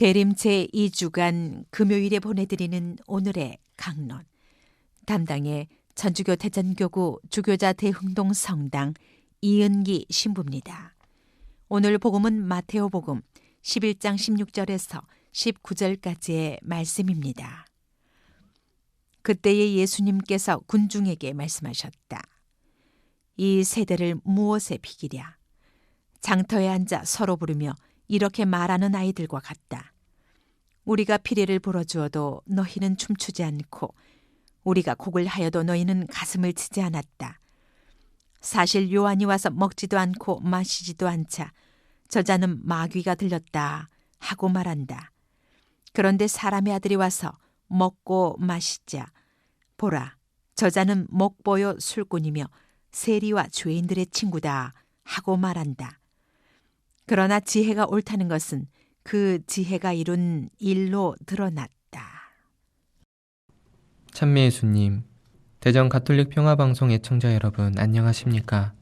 대림 제2주간 금요일에 보내드리는 오늘의 강론. 담당의 전주교 대전교구 주교자 대흥동 성당 이은기 신부입니다. 오늘 복음은 마테오 복음 11장 16절에서 19절까지의 말씀입니다. 그때에 예수님께서 군중에게 말씀하셨다. 이 세대를 무엇에 비기랴? 장터에 앉아 서로 부르며 이렇게 말하는 아이들과 같다. 우리가 피리를 불어주어도 너희는 춤추지 않고 우리가 곡을 하여도 너희는 가슴을 치지 않았다. 사실 요한이 와서 먹지도 않고 마시지도 않자 저자는 마귀가 들렸다 하고 말한다. 그런데 사람의 아들이 와서 먹고 마시자 보라 저자는 먹보요 술꾼이며 세리와 죄인들의 친구다 하고 말한다. 그러나 지혜가 옳다는 것은 그 지혜가 이룬 일로 드러났다. 찬미 예수님, 대전 가톨릭 평화방송 애청자 여러분 안녕하십니까?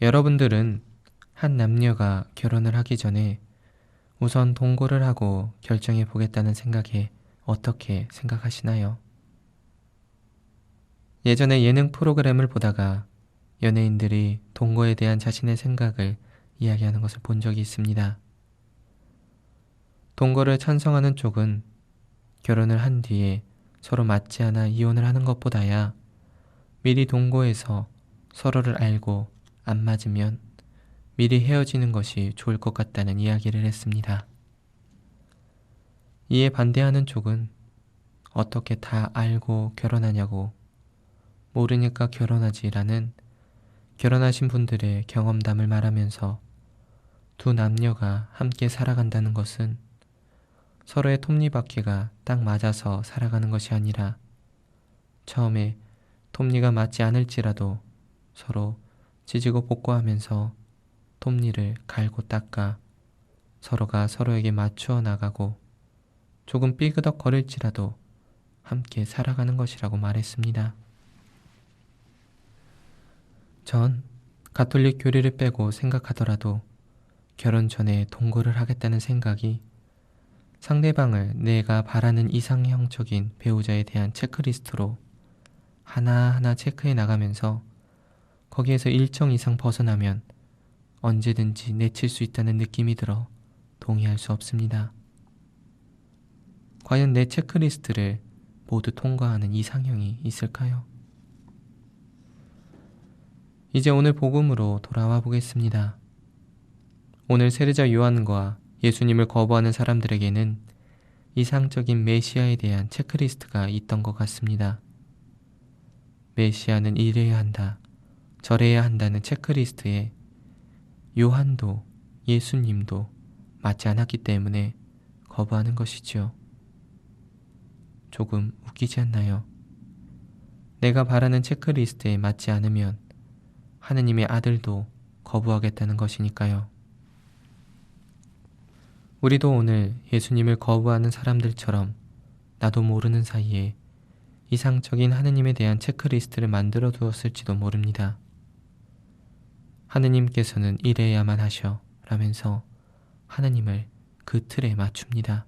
여러분들은 한 남녀가 결혼을 하기 전에 우선 동거를 하고 결정해 보겠다는 생각에 어떻게 생각하시나요? 예전에 예능 프로그램을 보다가 연예인들이 동거에 대한 자신의 생각을 이야기하는 것을 본 적이 있습니다. 동거를 찬성하는 쪽은 결혼을 한 뒤에 서로 맞지 않아 이혼을 하는 것보다야 미리 동거해서 서로를 알고 안 맞으면 미리 헤어지는 것이 좋을 것 같다는 이야기를 했습니다. 이에 반대하는 쪽은 어떻게 다 알고 결혼하냐고 모르니까 결혼하지라는 결혼하신 분들의 경험담을 말하면서 두 남녀가 함께 살아간다는 것은 서로의 톱니바퀴가 딱 맞아서 살아가는 것이 아니라 처음에 톱니가 맞지 않을지라도 서로 지지고 볶고하면서 톱니를 갈고 닦아 서로가 서로에게 맞추어 나가고 조금 삐그덕 거릴지라도 함께 살아가는 것이라고 말했습니다. 전 가톨릭 교리를 빼고 생각하더라도 결혼 전에 동거를 하겠다는 생각이 상대방을 내가 바라는 이상형적인 배우자에 대한 체크리스트로 하나하나 체크해 나가면서 거기에서 일정 이상 벗어나면 언제든지 내칠 수 있다는 느낌이 들어 동의할 수 없습니다. 과연 내 체크리스트를 모두 통과하는 이상형이 있을까요? 이제 오늘 복음으로 돌아와 보겠습니다. 오늘 세례자 요한과 예수님을 거부하는 사람들에게는 이상적인 메시아에 대한 체크리스트가 있던 것 같습니다. 메시아는 이래야 한다, 저래야 한다는 체크리스트에 요한도 예수님도 맞지 않았기 때문에 거부하는 것이지요. 조금 웃기지 않나요? 내가 바라는 체크리스트에 맞지 않으면 하느님의 아들도 거부하겠다는 것이니까요. 우리도 오늘 예수님을 거부하는 사람들처럼 나도 모르는 사이에 이상적인 하느님에 대한 체크리스트를 만들어 두었을지도 모릅니다. 하느님께서는 이래야만 하셔 라면서 하느님을 그 틀에 맞춥니다.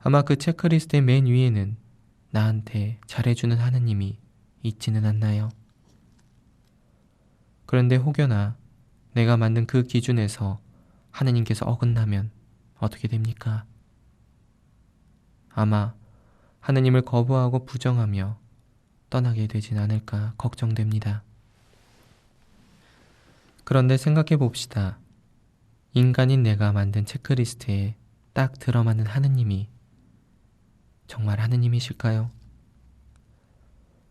아마 그 체크리스트의 맨 위에는 나한테 잘해주는 하느님이 있지는 않나요? 그런데 혹여나 내가 만든 그 기준에서 하느님께서 어긋나면 어떻게 됩니까? 아마 하느님을 거부하고 부정하며 떠나게 되진 않을까 걱정됩니다. 그런데 생각해 봅시다. 인간인 내가 만든 체크리스트에 딱 들어맞는 하느님이 정말 하느님이실까요?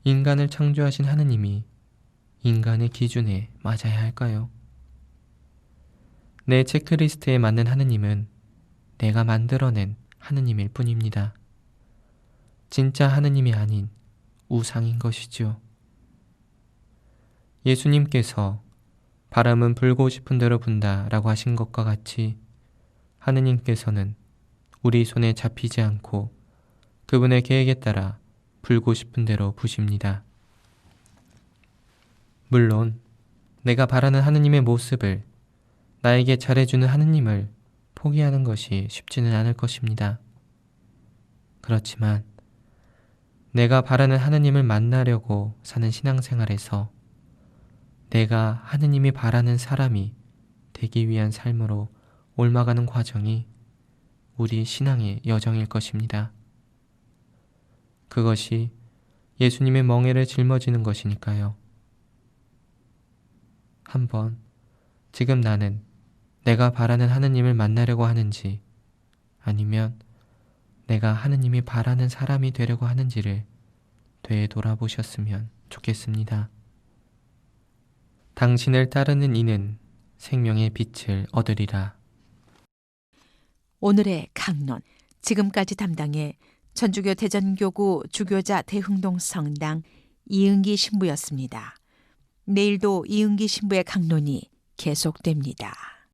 인간을 창조하신 하느님이 인간의 기준에 맞아야 할까요? 내 체크리스트에 맞는 하느님은 내가 만들어낸 하느님일 뿐입니다. 진짜 하느님이 아닌 우상인 것이지요. 예수님께서 바람은 불고 싶은 대로 분다 라고 하신 것과 같이 하느님께서는 우리 손에 잡히지 않고 그분의 계획에 따라 불고 싶은 대로 부십니다. 물론 내가 바라는 하느님의 모습을 나에게 잘해주는 하느님을 포기하는 것이 쉽지는 않을 것입니다. 그렇지만 내가 바라는 하느님을 만나려고 사는 신앙생활에서 내가 하느님이 바라는 사람이 되기 위한 삶으로 옮아가는 과정이 우리 신앙의 여정일 것입니다. 그것이 예수님의 멍에를 짊어지는 것이니까요. 한번 지금 나는 내가 바라는 하느님을 만나려고 하는지 아니면 내가 하느님이 바라는 사람이 되려고 하는지를 되돌아보셨으면 좋겠습니다. 당신을 따르는 이는 생명의 빛을 얻으리라. 오늘의 강론 지금까지 담당해 전주교 대전교구 주교자 대흥동 성당 이은기 신부였습니다. 내일도 이은기 신부의 강론이 계속됩니다.